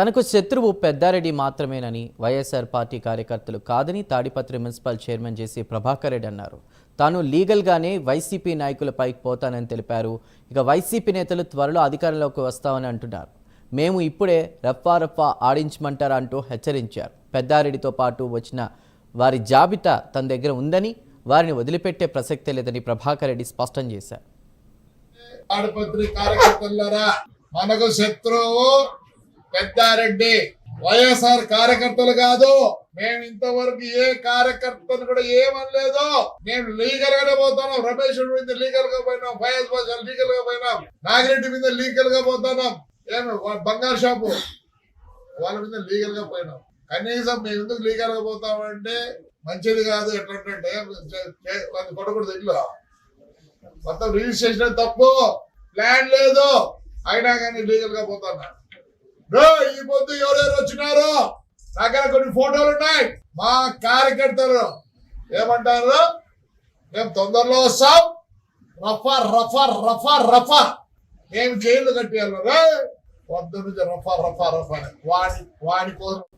తనకు శత్రువు పెద్దారెడ్డి మాత్రమేనని వైఎస్ఆర్ పార్టీ కార్యకర్తలు కాదని తాడిపత్రి మున్సిపల్ చైర్మన్ జేసీ ప్రభాకర్ రెడ్డి అన్నారు. తాను లీగల్గానే వైసీపీ నాయకులపైకి పోతానని తెలిపారు. ఇక వైసీపీ నేతలు త్వరలో అధికారంలోకి వస్తామని అంటున్నారు. మేము ఇప్పుడే రఫా రఫా ఆడించమంటారా అంటూ హెచ్చరించారు. పెద్దారెడ్డితో పాటు వచ్చిన వారి జాబితా తన దగ్గర ఉందని వారిని వదిలిపెట్టే ప్రసక్తే లేదని ప్రభాకర్ రెడ్డి స్పష్టం చేశారు. మనకు శత్రువు పెద్దారెడ్డి వైఎస్ఆర్ కార్యకర్తలు కాదు మేము ఇంతవరకు ఏ కార్యకర్తను కూడా ఏమనలేదు. మేము లీగల్ గానే పోతున్నాం. రమేష్ మీద లీగల్గా పోయినాం. ఫయాజ్ బాషా లీగల్గా పోయినాం. నాగిరెడ్డి మీద లీగల్గా పోతున్నాం. ఏమి బంగారు షాపు? వాళ్ళ మీద లీగల్గా పోయినాం. కనీసం మేము ఎందుకు లీగల్గా పోతామంటే మంచిది కాదు. ఎట్లంటే వాళ్ళు కొట్టకూడదు ఇల్లు మొత్తం రిజిస్ట్రేషన్ తప్పు. ప్లాన్ లేదు. అయినా కానీ లీగల్గా పోతున్నా. ఈ పొద్దు ఎవరెవరు వచ్చినారు? దగ్గర కొన్ని ఫోటోలు ఉన్నాయి. మా కార్యకర్తలు. ఏమంటారు? మేము తొందరలో వస్తాం. రఫా రఫా రఫా రఫా. మేము జైలు కట్టేయాలి. రే. పొద్దు నుంచి రఫా రఫా రఫా వాడి వాడి కోసం